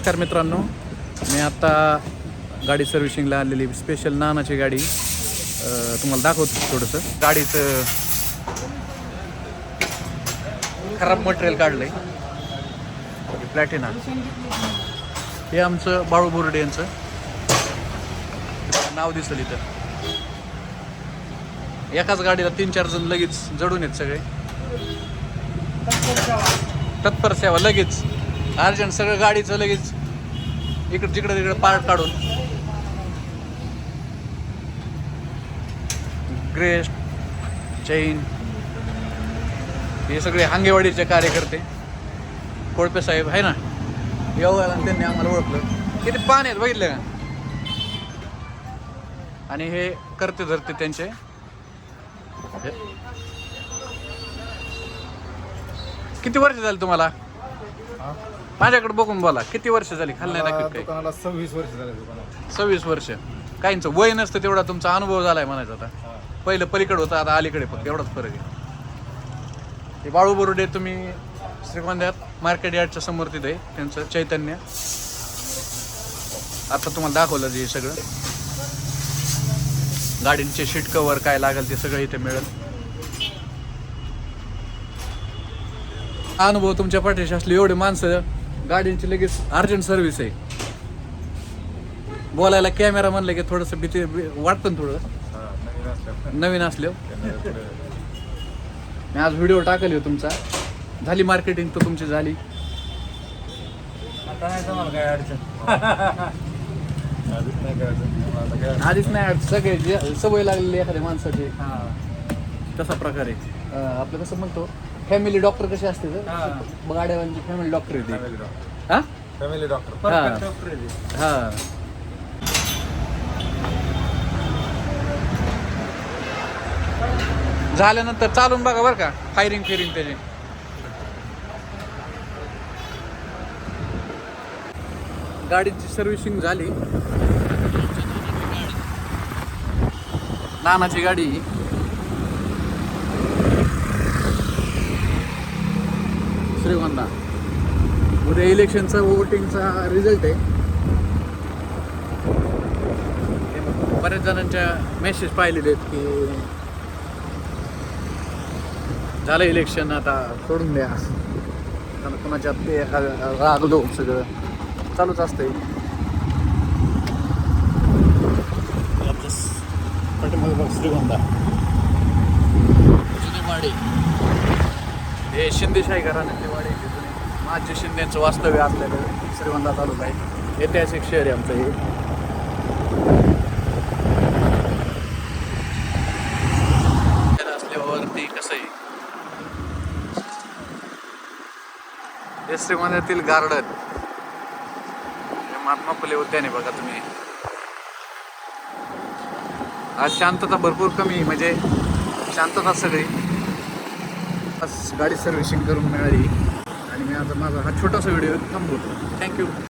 नमस्कार मित्रांनो मी आता गाडी सर्व्हिसिंगला आलेली स्पेशल नानाची गाडी. तुम्हाला दाखवतो थोडंसं. गाडीचं खराब मटेरियल काढलं आहे प्लॅटिना हे आमचं बाळू बोर्डे यांचं. नाव दिसलं इथं. एकाच गाडीला तीन चार जण लगेच जडून येत सगळे. तत्पर सेवा लगेच. अर्जंट सगळं गाडीचं लगेच इकडं तिकडं तिकडं पार्ट काढून. ग्रेस्ट चैन हे सगळे हांगेवाडीचे कार्यकर्ते. कोळपे साहेब आहे ना? योगाला त्यांनी आम्हाला ओळखलं. किती पान आहेत बघितले का? आणि हे करते धरते त्यांचे. हे. किती वर्ष झाले तुम्हाला? माझ्याकडे बघून बोला किती वर्ष झाली खाली नाही मला काही दुकानाला सव्वीस वर्ष झाले सव्वीस वर्ष. काहींचं वय नसतं तेवढा तुमचा अनुभव झालाय म्हणायचा आता. पहिलं पलीकडे होतं आता अलीकडे फक्त एवढाच फरक आहे. हे बाळू बोरुडे तुम्ही श्रीगोंद्यात मार्केट यार्डच्या समोर तिथे आहे त्यांचं चैतन्य. आता तुम्हाला दाखवलं जे सगळं. गाडींचे शीट कवर काय लागेल ते सगळं इथे मिळेल. अनुभव तुमच्या पाठीशी असले एवढे माणसं गाडींची लगेच अर्जंट सर्व्हिस आहे. बोलायला कॅमेरा म्हणलं की थोडंसं भीती वाटतं थोडं. नवीन असल्यावर. मी आज व्हिडिओ टाकली हो तुमचा. झाली मार्केटिंग तर तुमची झाली. आता नाही तुम्हाला काय अडचण. आधीच नाही करायचं आता काय आधीच नाही. सगळे जे सवय लागलेली एखाद्या माणसाची. हा. तसा प्रकारे आपलं कसं म्हणतो? फॅमिली डॉक्टर कसे असते हा. गाड्यावांची फॅमिली डॉक्टर येते हा? फॅमिली डॉक्टर हा. हा. झाल्यानंतर चालून बघा बरं का. फायरिंग फिरिंग त्याची. गाडीची सर्व्हिसिंग झाली. नानाची गाडी. श्रीगोंदा. उद्या इलेक्शनचा वोटिंगचा रिझल्ट आहे. बऱ्याच जणांच्या मेसेज पाहिलेले आहेत की झालं इलेक्शन आता सोडून द्या. कोणाच्या ते रागलो सगळं. चालूच असतंय. श्रीगोंदा. जुनी वाडी हे शिंदेशाही घराण्याचे वाडे माझे शिंदेचं वास्तव्य असलेलं श्रीगोंदा तालुका आहे. ऐतिहासिक शहर आहे आमचं हे. असल्यावरती कसं आहे? हे श्रीगोंद्यातील गार्डन. हे महात्मा फुले उद्यान आहे बघा तुम्ही. आज शांतता भरपूर कमी म्हणजे शांतता सगळी. गाडी सर्व्हिसिंग करून मिळाली. आणि मी आता माझा हा छोटासा व्हिडिओ थांबवतो. थँक्यू